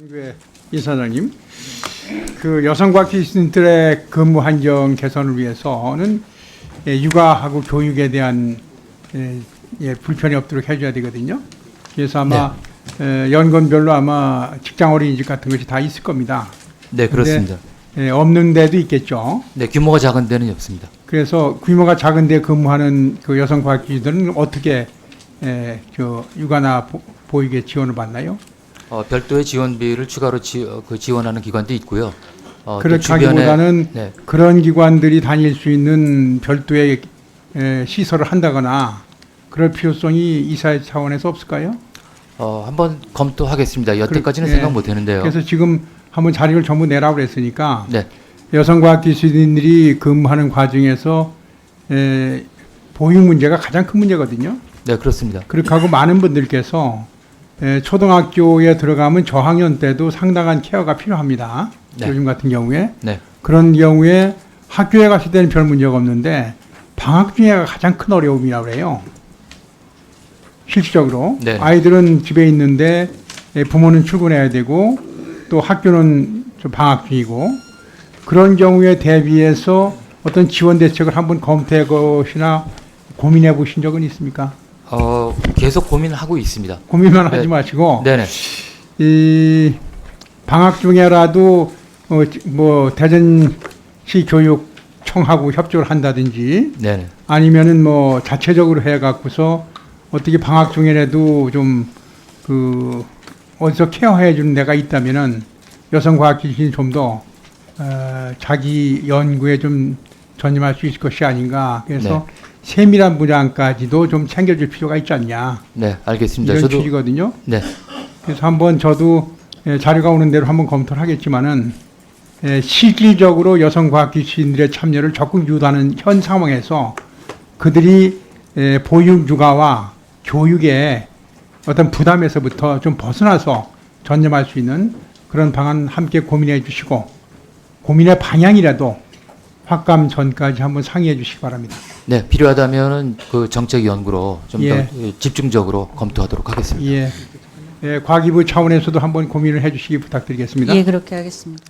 연구회 이사장님, 그 여성과학기술인들의 근무 환경 개선을 위해서는 예, 육아하고 교육에 대한 예, 예, 불편이 없도록 해줘야 되거든요. 그래서 아마 에, 연건별로 아마 직장 어린이집 같은 것이 다 있을 겁니다. 네, 그렇습니다. 예, 없는 데도 있겠죠. 네, 규모가 작은 데는 없습니다. 그래서 규모가 작은 데 근무하는 그 여성과학기술들은 어떻게 에, 저 육아나 보, 보육에 지원을 받나요? 어, 별도의 지원비를 추가로 지, 어, 그 지원하는 기관도 있고요. 어, 또 그렇게 주변에 네, 그런 기관들이 다닐 수 있는 별도의 에, 시설을 한다거나 그럴 필요성이 이사회 차원에서 없을까요? 어, 한번 검토하겠습니다. 여태까지는 그- 생각 예. 못 했는데요. 그래서 지금 한번 자료를 전부 내라고 그랬으니까 네, 여성과학기술인들이 근무하는 과정에서 에, 보육 문제가 가장 큰 문제거든요. 네, 그렇습니다. 그렇게 하고 많은 분들께서 에, 초등학교에 들어가면 저학년 때도 상당한 케어가 필요합니다. 네. 요즘 같은 경우에 네, 그런 경우에 학교에 갔을 때는 별 문제가 없는데 방학 중에가 가장 큰 어려움이라고 그래요. 실질적으로 네. 아이들은 집에 있는데 예, 부모는 출근해야 되고 또 학교는 좀 방학 중이고 그런 경우에 대비해서 어떤 지원 대책을 한번 검토해 보시나 고민해 보신 적은 있습니까? 어, 계속 고민하고 있습니다. 고민만 네. 하지 마시고 네, 네, 이 방학 중에라도 어, 지- 뭐 대전시 교육청하고 협조를 한다든지 네, 네. 아니면은 뭐 자체적으로 해 갖고서 어떻게 방학 중에라도 좀 그 어디서 케어해 주는 데가 있다면은 여성과학기술이 좀더 어, 자기 연구에 좀 전념할 수 있을 것이 아닌가 그래서 세밀한 분야까지도 좀 챙겨줄 필요가 있지 않냐 네, 알겠습니다. 이런 저도 취지거든요. 네, 그래서 한번 저도 예, 자료가 오는 대로 한번 검토를 하겠지만은 예, 실질적으로 여성 과학기술인들의 참여를 적극 유도하는 현 상황에서 그들이 예, 보육 육아와 교육에 어떤 부담에서부터 좀 벗어나서 전념할 수 있는 그런 방안 함께 고민해 주시고 고민의 방향이라도 확감 전까지 한번 상의해 주시기 바랍니다. 네, 필요하다면은 그 정책 연구로 좀 더 예. 집중적으로 검토하도록 하겠습니다. 예, 예, 과기부 차원에서도 한번 고민을 해 주시기 부탁드리겠습니다. 예, 그렇게 하겠습니다.